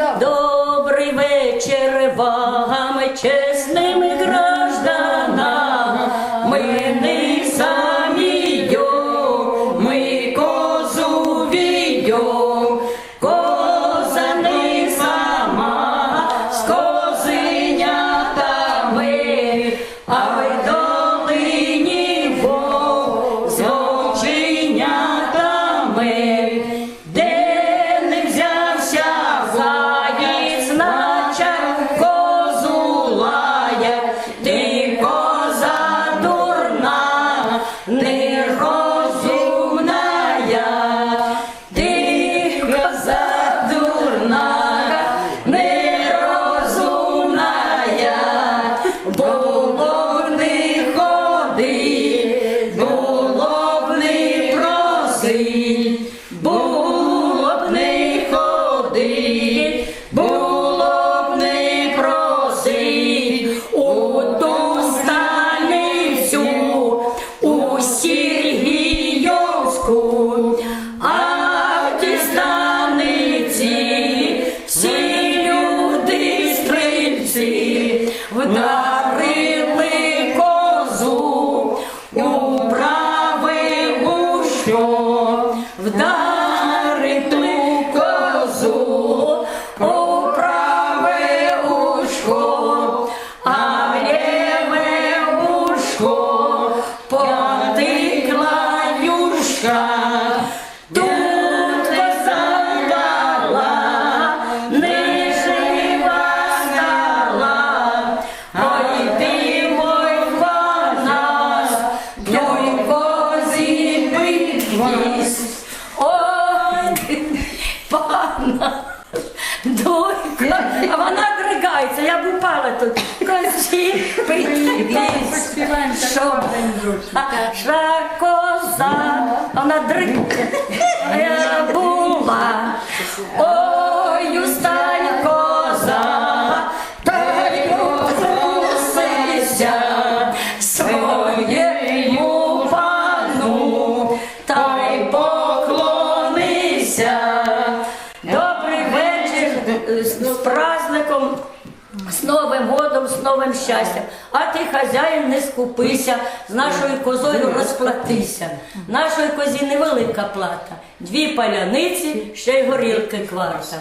Добрий вечір вам, чесним гражданам. Ми не самі ми козу відьом. Стрільці вдарили козу у праве вушко, вдарили козу у праве ушко, а в ліве вушко потекла юшка. Підвіз. Ой, пана, дойка, а вона дригається, я б упала тут. Козі підвіз. Що? Шла коза, вона дригає, була. Ой, з праздником. З Новим годом, з новим щастям. А ти, хазяїн, не скупися, з нашою козою розплатися. Нашої козі невелика плата. Дві паляниці, ще й горілки кварта.